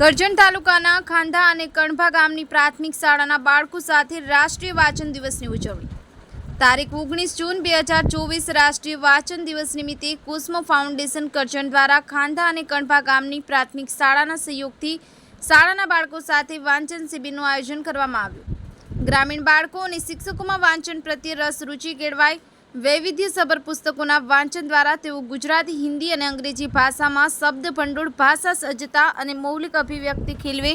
કરજણ તાલુકાના ખાંધા અને કણભા ગામની પ્રાથમિક શાળાના બાળકો સાથે રાષ્ટ્રીય વાચન દિવસની ઉજવણી. તારીખ ઓગણીસ જૂન બે હજાર ચોવીસ રાષ્ટ્રીય વાચન દિવસ નિમિત્તે કુસ્મો ફાઉન્ડેશન કરજણ દ્વારા ખાંધા અને કણભા ગામની પ્રાથમિક શાળાના સહયોગથી શાળાના બાળકો સાથે વાંચન શિબિરનું આયોજન કરવામાં આવ્યું. ગ્રામીણ બાળકો અને શિક્ષકોમાં વાંચન પ્રત્યે રસ રુચિ કેળવાય વૈવિધ્યસભર પુસ્તકોના વાંચન દ્વારા તેઓ ગુજરાતી, હિન્દી અને અંગ્રેજી ભાષામાં શબ્દ ભંડોળ, ભાષા સજ્જતા અને મૌલિક અભિવ્યક્તિ ખીલવે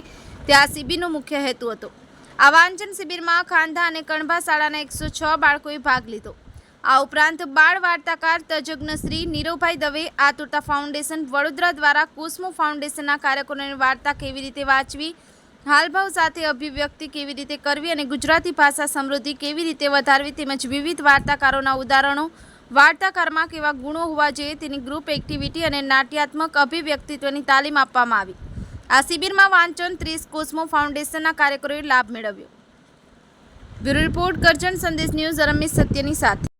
તે આ શિબિરનો મુખ્ય હેતુ હતો. આ વાંચન શિબિરમાં ખાંધા અને કણભા શાળાના એકસો છ બાળકોએ ભાગ લીધો. આ ઉપરાંત બાળ વાર્તાકાર તજજ્ઞ શ્રી નીરવભાઈ દવે, આતુરતા ફાઉન્ડેશન વડોદરા દ્વારા કુસ્મો ફાઉન્ડેશનના કાર્યક્રમોની વાર્તા કેવી રીતે વાંચવી હાલભાવ સાથે અભિવ્યક્તિ કેવી રીતે કરવી અને ગુજરાતી ભાષા સમૃદ્ધિ કેવી રીતે વધારવી તેમજ વિવિધ વાર્તાકારોના ઉદાહરણો, વાર્તાકારમાં કેવા ગુણો હોવા જોઈએ તેની ગ્રુપ એક્ટિવિટી અને નાટ્યાત્મક અભિવ્યક્તિત્વની તાલીમ આપવામાં આવી. આ શિબિરમાં વાંચન ત્રીસ કોસ્મો ફાઉન્ડેશનના કાર્યકરોએ લાભ મેળવ્યો. બ્યુરો રિપોર્ટ કરજણ સંદેશ ન્યૂઝ રમેશ સત્યની સાથે.